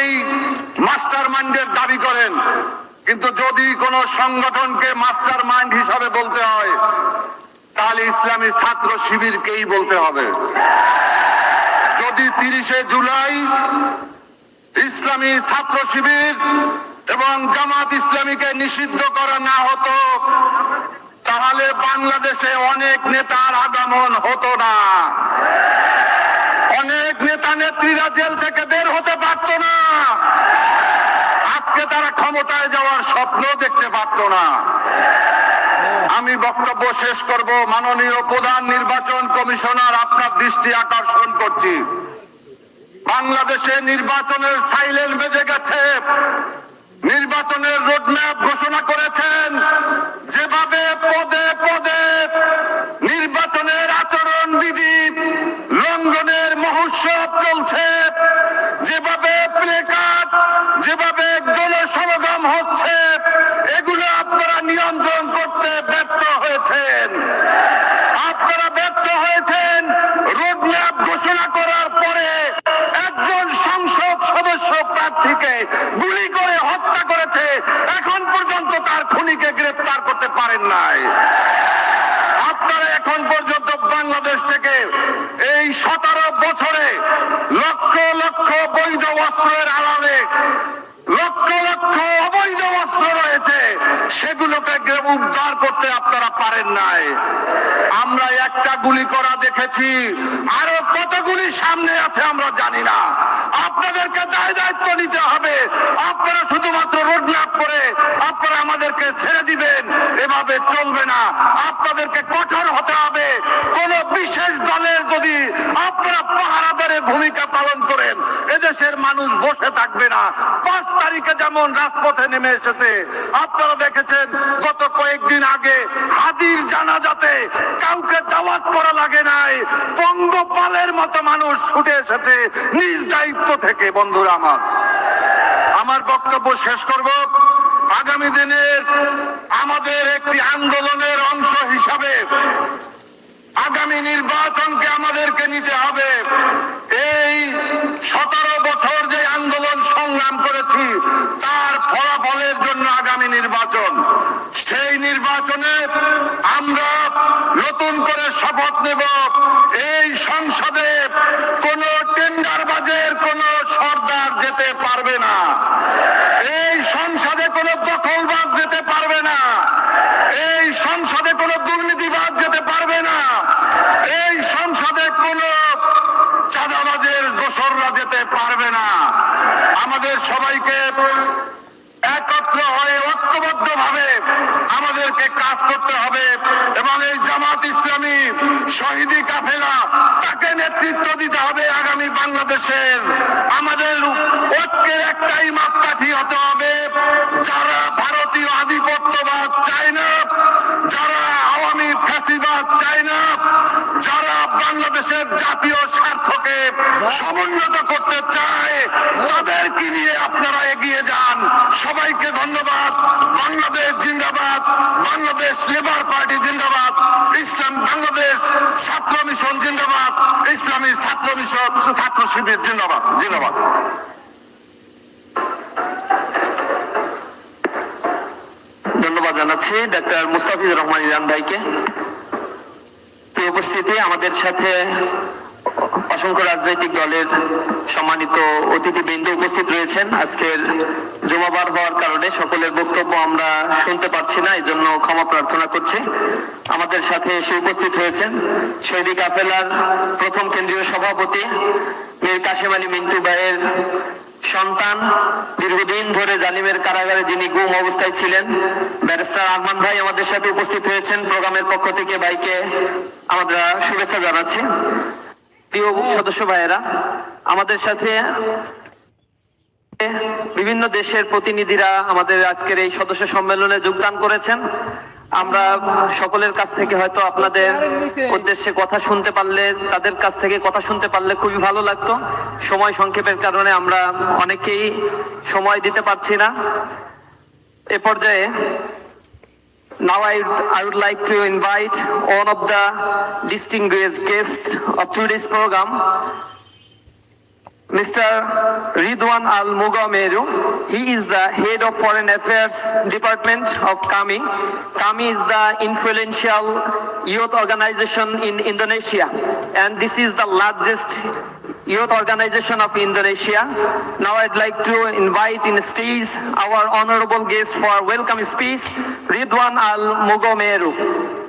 অনেকেই মাস্টার মাইন্ডের দাবি করেন। কিন্তু যদি কোন সংগঠনকে মাস্টার মাইন্ড হিসাবে বলতে হয়, তাহলে ইসলামী ছাত্র শিবিরকেই বলতে হবে। যদি তিরিশে জুলাই ইসলামী ছাত্র শিবির এবং জামাত ইসলামীকে নিষিদ্ধ করা না হতো, তাহলে বাংলাদেশে অনেক নেতার আগমন হতো না। অনেক নেতা নেত্রীরা জেল থেকে বের হতে পারত না। আজকে তারা ক্ষমতায় যাওয়ার স্বপ্ন দেখতে পারত না। আমি বক্তব্য শেষ করব। মাননীয় প্রধান নির্বাচন কমিশনার, আপনার দৃষ্টি আকর্ষণ করছি। বাংলাদেশে নির্বাচনের সাইলেন্ট বেজে গেছে। নির্বাচনের রোডম্যাপ ঘোষণা করেছেন। যেভাবে পদে পদে নির্বাচনের আচরণ বিধি লঙ্ঘনের মহোৎসব চলছে যেভাবে প্লেকার্ড যেভাবে জনসমাগম হচ্ছে এগুলো আপনারা নিয়ন্ত্রণ করতে ব্যর্থ হয়েছেন আপনারা ব্যর্থ হয়েছেন রোডম্যাপ ঘোষণা করার পরে একজন সংসদ সদস্য প্রার্থীকে গুলি করে হত্যা করেছে এখন পর্যন্ত তার খুনিকে গ্রেফতার করতে পারেন নাই আপনারা এখন পর্যন্ত বাংলাদেশ থেকে এই সতেরো বছরে লক্ষ লক্ষ বৈধ অস্ত্রের আড়ালে লক্ষ লক্ষ অবৈধ অস্ত্র রয়েছে। সেগুলোকে উদ্ধার করতে আপনারা পারেন নাই। আমরা একটা গুলি করা দেখেছি, আরও কতগুলি সামনে আছে আমরা জানি না। আপনাদেরকে দায় দায়িত্ব নিতে হবে আপনারা শুধুমাত্র রোড ম্যাপ করে আপনারা আমাদেরকে ছেড়ে দিবেন এভাবে চলবে না আপনাদেরকে কঠোর হতে হবে কোন বিশেষ দলের যদি আপনারা পাহারাদারের ভূমিকা পালন করেন। এদেশের মানুষ বসে থাকবে না। পাঁচ তারিখে যেমন রাজপথে নেমে এসেছে, আপনারা দেখেছেন, গত কয়েকদিন আগে হাজির জানাজাতে কাউকে দাওয়াত করা লাগে নাই। পঙ্গপালের মতো মানুষ ছুটে এসেছে, নিজ দায়িত্ব থেকে, বন্ধুরা আমার। আমার বক্তব্য শেষ করব। আগামী দিনের আমাদের একটি আন্দোলনের অংশ হিসাবে আগামী নির্বাচনকে আমাদেরকে নিতে হবে। এই সতেরো বছর যে আন্দোলন সংগ্রাম করেছি, তার ফলাফলের জন্য আগামী নির্বাচন। সেই নির্বাচনে আমরা নতুন করে শপথ নেব। এই সংসদে কোন টেন্ডারবাজের কোন সর্দার যেতে পারবে না এই সংসদে কোন দখলবাজ যেতে পারবে না এই সংসদে কোন দুর্নীতিবাজ যেতে পারবে না এই সংসদে কোন চাঁদাবাজের দোসররা যেতে পারবে না আমাদের সবাইকে একত্র হয়ে ঐক্যবদ্ধ ভাবে আমাদেরকে কাজ করতে হবে এবং এই জামাত ইসলামী শহীদি কাফেলা তাকে নেতৃত্ব দিতে হবে আগামী বাংলাদেশের। আমাদের ঐক্যের একটাই মাপকাঠি হতে হবে যারা ভারতীয় আধিপত্যবাদ চায় না, যারা আওয়ামী ফ্যাসিবাদ চায় না, যারা বাংলাদেশের জাতীয় স্বার্থকে সমুন্নত চায় তাদেরকে নিয়ে আপনারা এগিয়ে যান। সবাইকে ধন্যবাদ। বাংলাদেশ জিন্দাবাদ। বাংলাদেশ লেবার পার্টি জিন্দাবাদ। ইসলাম বাংলাদেশ ছাত্র মিশন জিন্দাবাদ। ইসলামী ছাত্র মিশন ছাত্র শিবির জিন্দাবাদ। জিন্দাবাদ। ধন্যবাদ জানাচ্ছি ডাক্তার মুস্তাফিজুর রহমান ইরান ভাইকে। উপস্থিতি, আমাদের সাথে অসংখ্য রাজনৈতিক দলের সম্মানিত অতিথিবৃন্দ উপস্থিত রয়েছেন। আজকের জমাবার হওয়ার কারণে সকলের বক্তব্য আমরা শুনতে পারছি না এই জন্য ক্ষমা প্রার্থনা করছি। আমাদের সাথে এসে উপস্থিত হয়েছেন শহীদি কাফেলার প্রথম কেন্দ্রীয় সভাপতি মীর কাশেম আলী মিন্টু ভাইয়ের সন্তান। দীর্ঘদিন ধরে জালিমের কারাগারে যিনি গুম অবস্থায় ছিলেন, ব্যারিস্টার আরমান ভাই আমাদের সাথে উপস্থিত হয়েছেন। প্রোগ্রামের পক্ষ থেকে ভাইকে আমরা শুভেচ্ছা জানাচ্ছি। প্রিয় সদস্য ভাইয়েরা, আমাদের সাথে বিভিন্ন দেশের প্রতিনিধিরা আমাদের আজকের এই সদস্য সম্মেলনে যোগদান করেছেন। আমরা সকলের কাছ থেকে হয়তো আপনাদের উদ্দেশ্যে কথা শুনতে পারলে, তাদের কাছ থেকে কথা শুনতে পারলে খুবই ভালো লাগতো। সময় সংক্ষেপের কারণে আমরা অনেকেই সময় দিতে পারছি না। এ পর্যায়ে Now I, I would like to invite all of the distinguished guests of today's program, Mr. Ridwan Al Mugameru. He is the head of Foreign Affairs Department of KAMI. KAMI is the influential youth organization in Indonesia, and this is the largest youth organization of Indonesia. Now I'd like to invite in stage our honorable guest for welcome speech, Ridwan Al Mugameru.